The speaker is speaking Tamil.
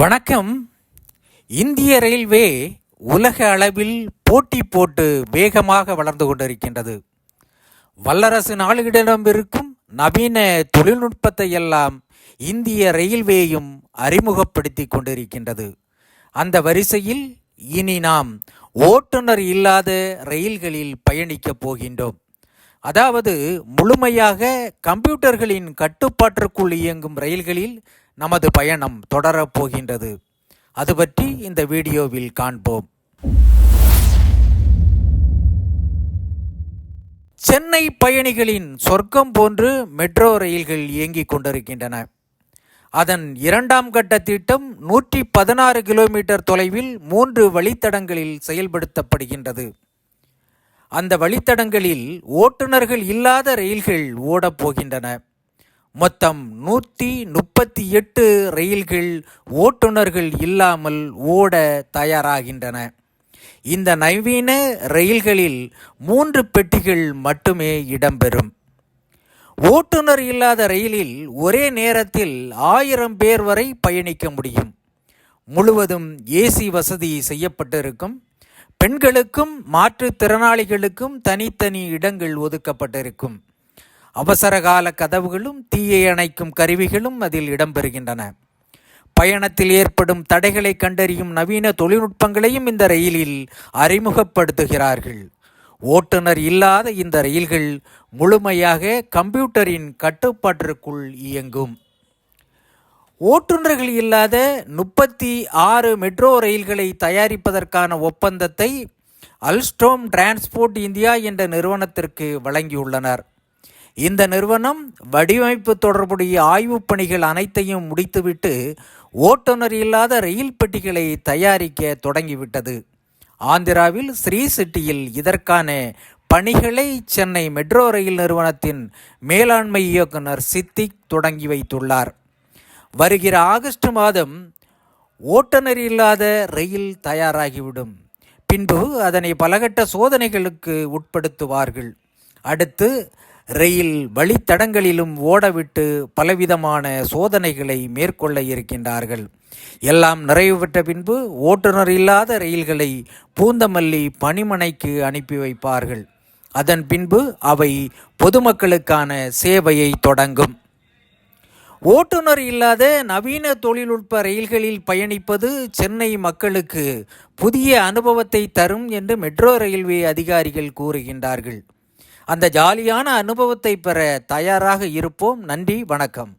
வணக்கம். இந்திய ரயில்வே உலக அளவில் போட்டி போட்டு வேகமாக வளர்ந்து கொண்டிருக்கின்றது. வல்லரசு நாடுகளிடம் இருக்கும் நவீன தொழில்நுட்பத்தை எல்லாம் இந்திய ரயில்வேயும் அறிமுகப்படுத்தி கொண்டிருக்கின்றது. அந்த வரிசையில் இனி நாம் ஓட்டுநர் இல்லாத ரயில்களில் பயணிக்கப் போகின்றோம். அதாவது முழுமையாக கம்ப்யூட்டர்களின் கட்டுப்பாட்டிற்குள் இயங்கும் ரயில்களில் நமது பயணம் தொடரப் போகின்றது. அது பற்றி இந்த வீடியோவில் காண்போம். சென்னை பயணிகளின் சொர்க்கம் போன்று மெட்ரோ ரயில்கள் இயங்கிக் கொண்டிருக்கின்றன. அதன் இரண்டாம் கட்ட திட்டம் நூற்றி பதினாறு கிலோமீட்டர் தொலைவில் மூன்று வழித்தடங்களில் செயல்படுத்தப்படுகின்றது. அந்த வழித்தடங்களில் ஓட்டுநர்கள் இல்லாத ரயில்கள் ஓடப் போகின்றன. மொத்தம் நூற்றி முப்பத்தி எட்டு ரயில்கள் ஓட்டுநர்கள் இல்லாமல் ஓட தயாராகின்றன. இந்த நவீன ரயில்களில் மூன்று பெட்டிகள் மட்டுமே இடம்பெறும். ஓட்டுநர் இல்லாத ரயிலில் ஒரே நேரத்தில் ஆயிரம் பேர் வரை பயணிக்க முடியும். முழுவதும் ஏசி வசதி செய்யப்பட்டிருக்கும். பெண்களுக்கும் மாற்றுத்திறனாளிகளுக்கும் தனித்தனி இடங்கள் ஒதுக்கப்பட்டிருக்கும். அவசரகால கதவுகளும் தீயை அணைக்கும் கருவிகளும் அதில் இடம்பெறுகின்றன. பயணத்தில் ஏற்படும் தடைகளை கண்டறியும் நவீன தொழில்நுட்பங்களையும் இந்த ரயிலில் அறிமுகப்படுத்துகிறார்கள். ஓட்டுநர் இல்லாத இந்த ரயில்கள் முழுமையாக கம்ப்யூட்டரின் கட்டுப்பாட்டிற்குள் இயங்கும். ஓட்டுநர்கள் இல்லாத முப்பத்தி ஆறு மெட்ரோ ரயில்களை தயாரிப்பதற்கான ஒப்பந்தத்தை அல்ஸ்டோம் டிரான்ஸ்போர்ட் இந்தியா என்ற நிறுவனத்திற்கு வழங்கியுள்ளனர். இந்த நிறுவனம் வடிவமைப்பு தொடர்புடைய ஆய்வுப் பணிகள் அனைத்தையும் முடித்துவிட்டு ஓட்டுநர் இல்லாத ரயில் பெட்டிகளை தயாரிக்க தொடங்கிவிட்டது. ஆந்திராவில் ஸ்ரீ சிட்டியில் இதற்கான பணிகளை சென்னை மெட்ரோ ரயில் நிறுவனத்தின் மேலாண்மை இயக்குனர் சித்திக் தொடங்கி வைத்துள்ளார். வருகிற ஆகஸ்ட் மாதம் ஓட்டுநர் இல்லாத ரயில் தயாராகிவிடும். பின்பு அதனை பலகட்ட சோதனைகளுக்கு உட்படுத்துவார்கள். அடுத்து ரயில் வழித்தடங்களிலும் ஓடவிட்டு பலவிதமான சோதனைகளை மேற்கொள்ள இருக்கின்றார்கள். எல்லாம் நிறைவு பெற்ற பின்பு ஓட்டுநர் இல்லாத ரயில்களை பூந்தமல்லி பணிமனைக்கு அனுப்பி வைப்பார்கள். அதன் பின்பு அவை பொதுமக்களுக்கான சேவையை தொடங்கும். ஓட்டுநர் இல்லாத நவீன தொழில்நுட்ப ரயில்களில் பயணிப்பது சென்னை மக்களுக்கு புதிய அனுபவத்தை தரும் என்று மெட்ரோ ரயில்வே அதிகாரிகள் கூறுகின்றார்கள். அந்த ஜாலியான அனுபவத்தை பெற தயாராக இருப்போம். நன்றி வணக்கம்.